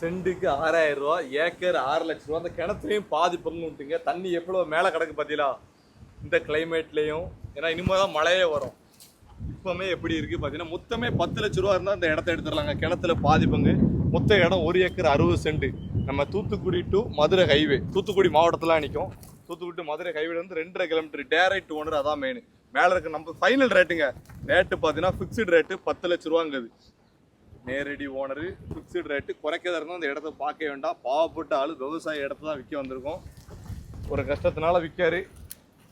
சென்ட்டுக்கு ஆறாயிரம் ரூபா ஏக்கர் ஆறு லட்ச ரூபா. அந்த கிணத்துலையும் பாதி பங்கு விட்டுங்க தண்ணி எவ்வளோ மேலே கிடக்கு பார்த்தீங்களா இந்த கிளைமேட்லேயும் ஏன்னா இனிமேல் தான் மழையே வரும். இப்போமே எப்படி இருக்குது பார்த்தீங்கன்னா மொத்தமே பத்து லட்ச ரூபா இருந்தால் இந்த இடத்த எடுத்துடலாங்க. கிணத்துல பாதி பங்கு மொத்த இடம் ஒரு ஏக்கர் அறுபது சென்ட் நம்ம தூத்துக்குடி டு மதுரை ஹைவே தூத்துக்குடி மாவட்டத்தில் நிற்கும் தூத்துக்குடி மதுரை ஹைவேலேருந்து ரெண்டரை கிலோமீட்டர் டேரக்ட் ஓனர் அதான் மெயின் மேலே இருக்க நம்ம ஃபைனல் ரேட்டுங்க ரேட்டு பார்த்தீங்கன்னா ஃபிக்ஸ்டு ரேட்டு பத்து லட்ச ரூபாங்குது நேரடி ஓனரு ஃபிக்ஸ்டு ரேட்டு குறைக்கதா இருந்தால் அந்த இடத்த பார்க்க வேண்டாம். பாவப்பட்ட ஆள் விவசாய இடத்த தான் விற்க வந்திருக்கோம். ஒரு கஷ்டத்தினால விற்காரு.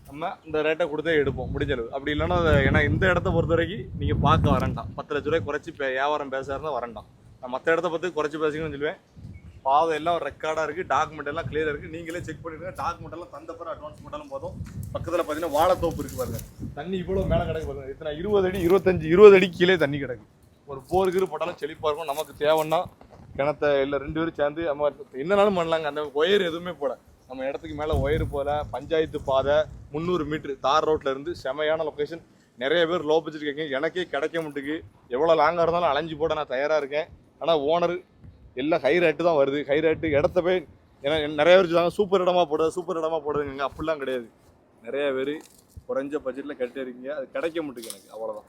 நம்ம இந்த ரேட்டை கொடுத்தே எடுப்போம் முடிஞ்சளவு அப்படி இல்லைன்னா ஏன்னா இந்த இடத்த பொறுத்த வரைக்கும் நீங்கள் பார்க்க வரண்டாம் பத்து லட்ச ரூபாய் குறைச்சி பே- வியாபாரம் பேசுகிறதா வரண்டாம் நான் மற்ற இடத்த பற்றி குறைச்சி பேசுங்கன்னு சொல்லுவேன். பாதை எல்லாம் ரெக்கார்டாக இருக்குது டாக்குமெண்ட் எல்லாம் கிளியராக இருக்குது நீங்களே செக் பண்ணிடுங்க. டாக்குமெண்ட் எல்லாம் தந்தப்பறம் அட்வான்ஸ் மட்டும் போதும். பக்கத்தில் பார்த்தீங்கன்னா வாழைத்தோப்பு இருக்குது பாருங்கள் தண்ணி இவ்வளோ மேலே கிடக்கு பாருங்க. இத்தனை இருபது அடி இருபத்தஞ்சி இருபது அடி கீழே தண்ணி கிடக்கு. ஒரு போர் கீர் போட்டாலும் செழிப்பாக இருக்கும். நமக்கு தேவைன்னா கிணத்த இல்லை ரெண்டு பேரும் சேர்ந்து நம்ம என்னன்னாலும் பண்ணலாங்க. அந்த ஒயர் எதுவுமே போட நம்ம இடத்துக்கு மேலே ஒயர் போல பஞ்சாயத்து பாதை முந்நூறு மீட்ரு தார் ரோட்டில் இருந்து செமையான லொக்கேஷன் நிறைய பேர் லோ பட்ஜெட் கேட்குங்க எனக்கே கிடைக்க மாட்டுக்கு எவ்வளோ லாங்காக இருந்தாலும் அலைஞ்சு போட நான் தயாராக இருக்கேன். ஆனால் ஓனர் எல்லாம் ஹை ரேட்டு தான் வருது. ஹை ரேட்டு இடத்த போய் ஏன்னா நிறைய பேர் சொல்லுவாங்க சூப்பர் இடமா போடுறது சூப்பர் இடமா போடுறதுங்க அப்படிலாம் கிடையாது. நிறைய பேர் குறைஞ்ச பட்ஜெட்டில் கட்டிருக்கீங்க அது கிடைக்க மாட்டுக்கு எனக்கு. அவ்வளோதான்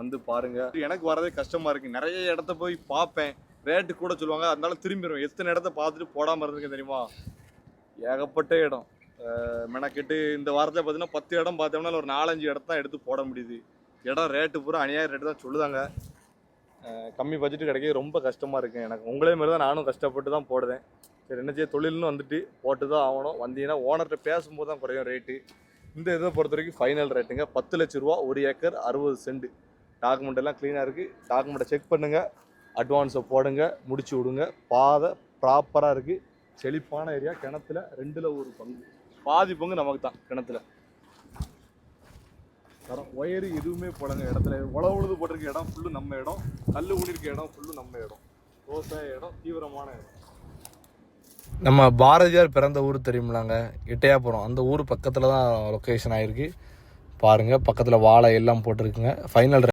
வந்து பாருங்க. எனக்கு வரதே கஷ்டமா இருக்கு. நிறைய இடத்த போய் பார்ப்பேன். ரேட்டு கூட சொல்லுவாங்க. அதனால திரும்பிடுவேன். எத்தனை இடத்த பார்த்துட்டு போடாம இருந்திருக்கேன் தெரியுமா? ஏகப்பட்ட இடம். மெனக்கெட்டு இந்த வாரத்தில் பார்த்தீங்கன்னா பத்து இடம் பார்த்தோம்னா ஒரு நாலஞ்சு இடத்த தான் எடுத்து போட முடியுது. இடம் ரேட்டு பூரா அநியாய ரேட்டு தான் சொல்லுதாங்க. கம்மி பட்ஜெட்டு கிடைக்க ரொம்ப கஷ்டமாக இருக்குது எனக்கு உங்களே மாதிரி தான் நானும் கஷ்டப்பட்டு தான் போடுறேன். சரி என்ன செய்ய தொழில்னு வந்துட்டு போட்டு தான் ஆகணும். வந்தீங்கன்னா ஓனர்கிட்ட பேசும்போது தான் குறையும் ரேட்டு இந்த இதை பொறுத்த வரைக்கும் ஃபைனல் ரேட்டுங்க பத்து லட்ச ரூபா ஒரு ஏக்கர் அறுபது சென்ட். டாக்குமெண்ட் எல்லாம் க்ளீனாக இருக்குது டாக்குமெண்ட்டை செக் பண்ணுங்கள் அட்வான்ஸை போடுங்க. முடிச்சு விடுங்க. பாதை ப்ராப்பராக இருக்குது செழிப்பான ஏரியா கிணத்துல ரெண்டில் ஒரு பங்கு. பாதி பங்கு நமக்கு தான் கிணத்துல. தரம் ஒயரு எதுவுமே போடங்க இடத்துல உழவு உழுது போட்டிருக்க இடம் ஃபுல்லு நம்ம இடம். கல் ஊனிருக்க இடம் ஃபுல்லு நம்ம இடம். விவசாய இடம் தீவிரமான இடம். நம்ம பாரதியார் பிறந்த ஊர் தெரியுமிலாங்க. எட்டையாபுரம் அந்த ஊர் பக்கத்தில் தான் லொக்கேஷன் ஆகிருக்கு பாருங்கள் பக்கத்தில் வாழை எல்லாம் போட்டிருக்குங்க. ஃபைனல்